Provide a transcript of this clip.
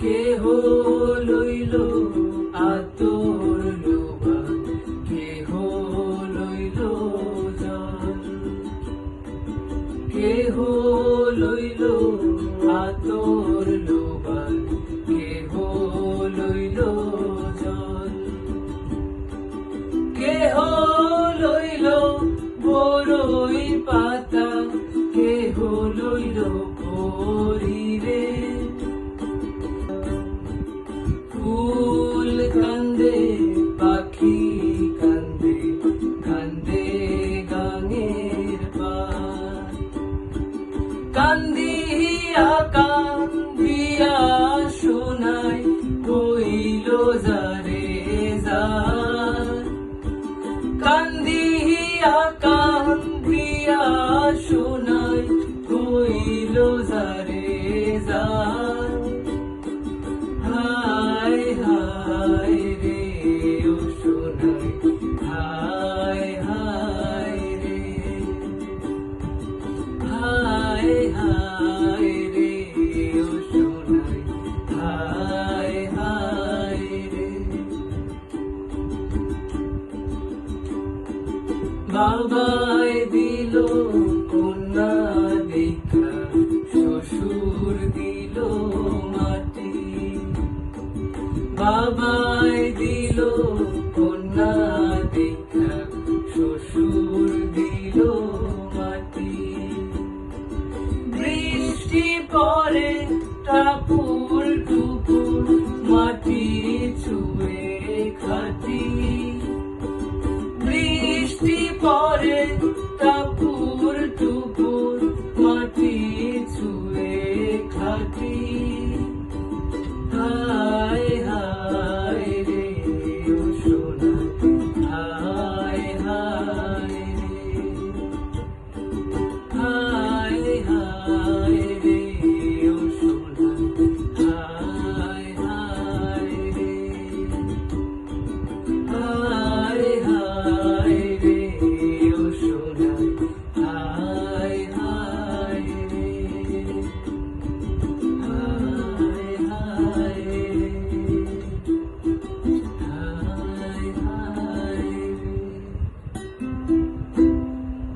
কেহ লইল আতর লোবান কেহ লইল জান। কেহ লইল আতর বাবায় দিল কন্যা দেখা শ্বশুর দিল মাটি। বাবায় দিল কন্যা দেখা শ্বশুর দিল মাটি। বৃষ্টি পরে টাপুর টাপুর টুপুর মাটি ছুঁয়ে খাটি।